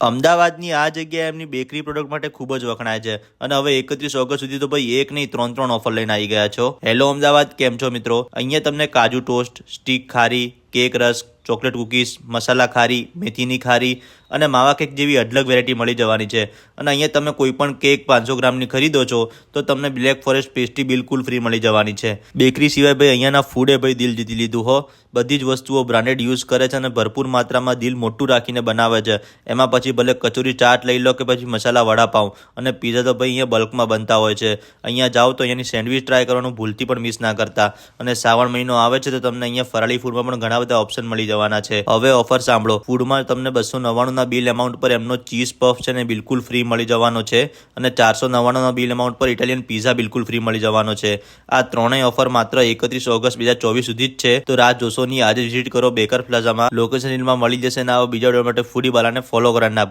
અમદાવાદની આ જગ્યા એમની બેકરી પ્રોડક્ટ માટે ખૂબ જ વખણાય છે. અને હવે એકત્રીસ ઓગસ્ટ સુધી તો ભાઈ એક નહીં ત્રણ ત્રણ ઓફર લઈને આવી ગયા છો. હેલો અમદાવાદ. કેમ છો મિત્રો? અહીંયા તમને કાજુ ટોસ્ટ સ્ટીક ખારી cake rusk, chocolate cookies, masala ખારી, મેથીની ખારી અને માવા કેક જેવી અઢળક વેરાયટી મળી જવાની છે. અને અહીંયા તમે કોઈ પણ કેક પાંચસો ગ્રામની ખરીદો છો, તો તમને બ્લેક ફોરેસ્ટ પેસ્ટ્રી બિલકુલ ફ્રી મળી જવાની છે. બેકરી સિવાય ભાઈ અહીંયાના ફૂડે ભાઈ દિલ જીતી લીધું, હો. બધી જ વસ્તુઓ બ્રાન્ડેડ યુઝ કરે છે અને ભરપૂર માત્રામાં દિલ મોટું રાખીને બનાવે છે. એમાં પછી ભલે કચોરી ચાટ લઈ લો કે પછી મસાલા વડાપાઉં અને પીઝા તો ભાઈ અહીંયા બલ્કમાં બનતા હોય છે. અહીંયા જાઓ તો અહીંયાની સેન્ડવિચ ટ્રાય કરવાનું ભૂલથી પણ મિસ ના કરતા. અને શ્રાવણ મહિનો આવે છે તો તમને અહીંયા ફરાળી ફૂડમાં પણ ઘણા બધા ઓપ્શન મળી જવાના છે. હવે ઓફર સાંભળો. ફૂડમાં તમને બસો નવ્વાણુંના બિલ એમાઉન્ટ પર એમનો ચીઝ પફ છે ને બિલકુલ ફ્રી મળી જવાનો છે. અને ચારસો નવ્વાણુંના બિલ એમાઉન્ટ પર ઇટાલિયન પીઝા બિલકુલ ફ્રી મળી જવાનો છે. આ ત્રણેય ઓફર માત્ર એકત્રીસ ઓગસ્ટ બે હજાર ચોવીસ સુધી જ છે. તો રાહ જોશોની આજે વિઝિટ કરો બેકર પ્લાઝામાં લોકેશનમાં મળી જશે ને આવા બીજા માટે ફૂડી બાલાને ફોલો કરવાના.